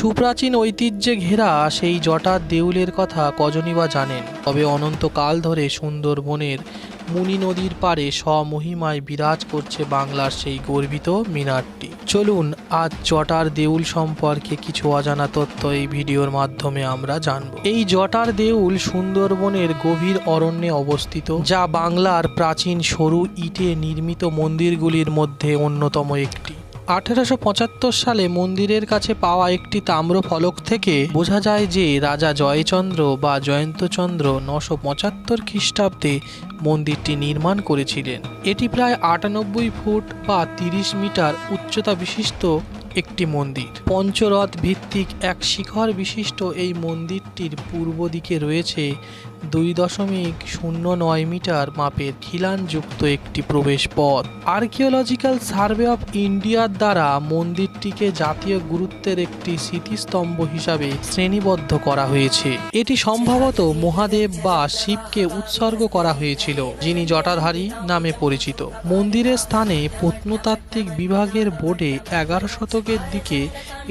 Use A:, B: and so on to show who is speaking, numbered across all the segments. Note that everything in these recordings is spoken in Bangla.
A: সুপ্রাচীন ঐতিহ্যে ঘেরা সেই জটার দেউলের কথা কজনই বা জানেন। তবে অনন্তকাল ধরে সুন্দরবনের মুনি নদীর পারে স্বমহিমায় বিরাজ করছে বাংলার সেই গর্বিত মিনারটি। চলুন আজ জটার দেউল সম্পর্কে কিছু অজানা তথ্য এই ভিডিওর মাধ্যমে আমরা জানব। এই জটার দেউল সুন্দরবনের গভীর অরণ্যে অবস্থিত, যা বাংলার প্রাচীন সরু ইটে নির্মিত মন্দিরগুলির মধ্যে অন্যতম একটি। আঠেরোশো পঁচাত্তর সালে মন্দিরের কাছে পাওয়া একটি তাম্র ফলক থেকে বোঝা যায় যে রাজা জয়চন্দ্র বা জয়ন্তচন্দ্র নশো পঁচাত্তর খ্রিস্টাব্দে মন্দিরটি নির্মাণ করেছিলেন। এটি প্রায় আটানব্বই ফুট বা তিরিশ মিটার উচ্চতা বিশিষ্ট একটি মন্দির। পঞ্চরথ ভিত্তিক এক শিখর বিশিষ্ট এই মন্দিরটির পূর্ব দিকে রয়েছে দুই দশমিক শূন্য নয় মিটার মাপের খিলানযুক্ত একটি প্রবেশ পথ। আর্কিওলজিক্যাল সার্ভে অফ ইন্ডিয়ার দ্বারা মন্দিরটিকে জাতীয় গুরুত্বের একটি স্মৃতিস্তম্ভ হিসাবে শ্রেণীবদ্ধ করা হয়েছে। এটি সম্ভবত মহাদেব বা শিবকে উৎসর্গ করা হয়েছিল, যিনি জটাধারী নামে পরিচিত। মন্দিরের স্থানে প্রত্নতাত্ত্বিক বিভাগের বোর্ডে এগারো শতকের দিকে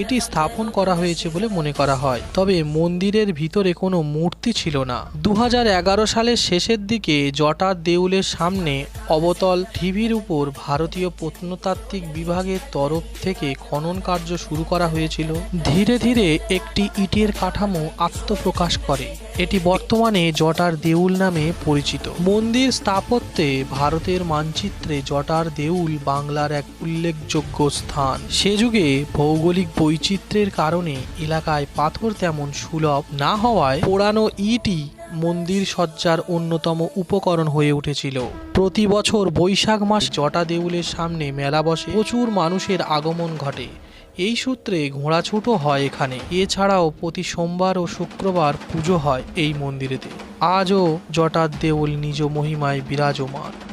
A: এটি স্থাপন করা হয়েছে বলে মনে করা হয়। তবে মন্দিরের ভিতরে কোনো মূর্তি ছিল না। দু হাজার এগারো সালের শেষের দিকে জটার দেউলের সামনে অবতল ঢিবির উপর ভারতীয় প্রত্নতাত্ত্বিক বিভাগের তরফ থেকে খনন কার্য শুরু করা হয়েছিল। ধীরে ধীরে একটি ইটের কাঠামো আত্মপ্রকাশ করে। এটি বর্তমানে জটার দেউল নামে পরিচিত। মন্দির স্থাপত্যে ভারতের মানচিত্রে জটার দেউল বাংলার এক উল্লেখযোগ্য স্থান। সে যুগে ভৌগোলিক বৈচিত্র্যের কারণে এলাকায় পাথর তেমন সুলভ না হওয়ায় পোড়ানো ইটই মন্দির সজ্জার অন্যতম উপকরণ হয়ে উঠেছিল। প্রতি বছর বৈশাখ মাস জটা দেউলের সামনে মেলা বসে প্রচুর মানুষের আগমন ঘটে। এই সূত্রে ঘোড়াছুটও হয় এখানে। এছাড়াও প্রতি সোমবার ও শুক্রবার পুজো হয় এই মন্দিরেতে। আজও জটার দেউল নিজ মহিমায় বিরাজমান।